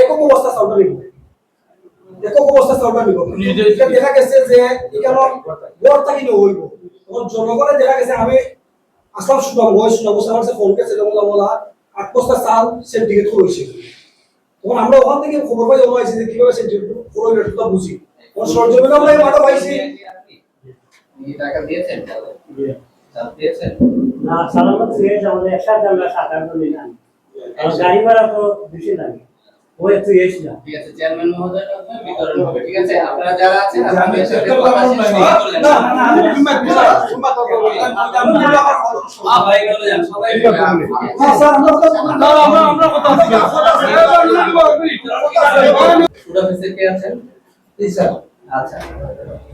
একক অবস্থা চাউলটা নিব। একক অবস্থা চাউলটা দেখা গেছে যে এখানে গড় থাকি হইব। তখন জনগণে দেখা গেছে আমি আসলাম শুনলাম ওই শুনলাম আমার কাছে ফোন কেছে যেমন বলা আট বস্তা চাল সে দিকে তো হয়েছে তখন আমরা ওখান থেকে খবর পাই ওরা হয়েছে যে কীভাবে সে পুরো রেটটা বুঝি তখন সরজমিনে আমরা এই পাইছি। টাকা দিয়েছেন না সালামত সিরিয়াস আমাদের একসাথে আমরা জন নিলাম। গাড়ি ভাড়া তো বেশি লাগে। ও একটু এসে না ঠিক আছে চেয়ারম্যান মহোদয়ের মাধ্যমে বিতরণ হবে ঠিক আছে? আপনারা যারা আছেন আমি সাথে কথা কথা শেষ বললাম। করলেন। না, না, না, আমি কিংবা- কিংবা- কিংবা তো আমি আমার কথা শুনুন। ভাই বলে যান, সবাই বলে স্যার, আমরা কথা- আমরা- আমরা কথা বলছি। অফিসে কে আছেন? আচ্ছা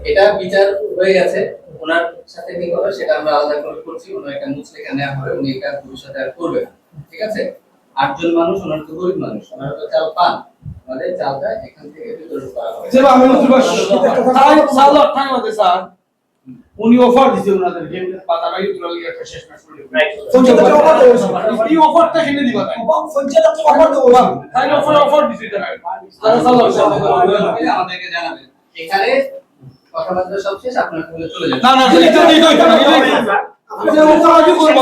এটা বিচার হয়ে গেছে। ওনার সাথে কি হবে সেটা আমরা আলাদা করে করছি। ওনার একটা মুচলেখা নেওয়া হবে উনি এটা ভবিষ্যতে আর করবেন ঠিক আছে? আটজন মানুষ ওনার তো গরিব মানুষ ওনার তো চাল পান। আমাদের চালটা এখান থেকে বিতরণ করা হবে। যেটা আমি বলছি টাইম আছে স্যার। উনি অফার দিছে ওনাদেরকে বাজারে ইউট্রাল একটা শেষ ম্যাচ করে পঞ্চায়েতের offer দেওয়া এই অফারটা কিনে দিবা তাই? পঞ্চায়েতের তো offer তাই অফার অফার দিছে তারা তারা সালাদ আমাদেরকে জানাবেন। এখানে কথাবার্তা সব শেষ আপনার চলে যাবেন না না এটা দিই এটা দিই আপনি যে offer আগে করব।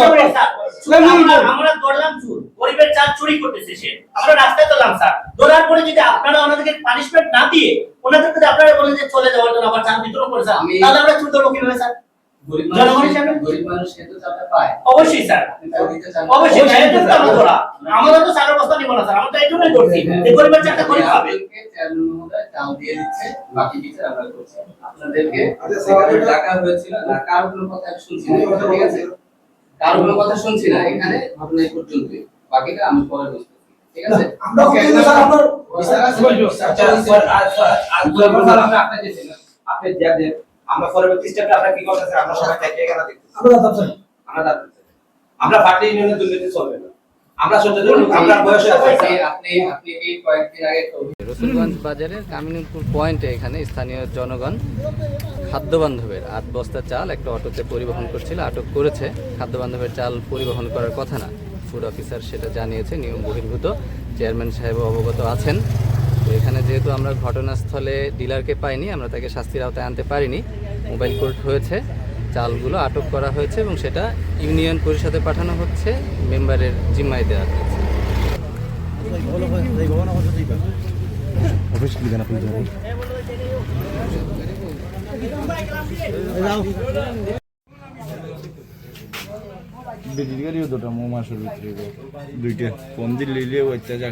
আমরা- চুর চুরি করতেছে সে। আমরা রাস্তায় তোলাম স্যার। ধরার পরে যদি আপনারা ওনাদেরকে পানিশমেন্ট না দিয়ে ওনাদের যদি আপনারা বলেন যে চলে যাওয়ার জন্য আবার চাল বিতরণ করে স্যার তাহলে আমরা চুর ধরবো কীভাবে স্যার? অবশ্যই স্যার। আপনি তাও দিতে চান না? অবশ্যই স্যার এটা তো আমরা তো চালের বস্তা নিব না স্যার। আমরা তো এই জন্যই করছি যে গরিবের চালটা গরিব পাবে আপনাদেরকে চেয়ারম্যান মহোদয় চাল দিয়ে দিচ্ছে বাকি বিচার আমরা করছি। আপনাদেরকে আচ্ছা, হয়েছিল না কারও কোনো কথা শুনছি না ঠিক আছে? কারও কোনো কথা শুনছি না এখানে ঘটনা এই পর্যন্তই। বাকিটা আমি পরে বুঝতেছি। ঠিক আছে? আমরা আপনি আমরা পরবর্তী স্টেপে আপনার কি করতেছেন? আমরা সবাই দেখতেছি। আমরা আমরা। আমরা পার্টি ইউনিয়নের দুর্নীতি চলবে না। রসুলগঞ্জ বাজারের কামিনীপুর পয়েন্টে এখানে স্থানীয় জনগণ খাদ্য বান্ধবের আট বস্তা চাল একটা অটোতে পরিবহন করছিল। আটক করেছে। খাদ্য বান্ধবের চাল পরিবহন করার কথা না। ফুড অফিসার সেটা জানিয়েছে নিয়ম বহির্ভূত। চেয়ারম্যান সাহেব অবগত আছেন। তো এখানে যেহেতু আমরা ঘটনাস্থলে ডিলারকে পাইনি আমরা তাকে শাস্তির আওতায় আনতে পারিনি। মোবাইল কোর্ট হয়েছে চালগুলো আটক করা হয়েছে এবং সেটা ইউনিয়ন পরিষদে পাঠানো হচ্ছে মেম্বারের জিম্মায় দেওয়া হয়েছে। বেটির গাড়িও দুটা মৌ বিক্রি করি। দুইটা। পন্দির লিলে ওইটা অত্যাচার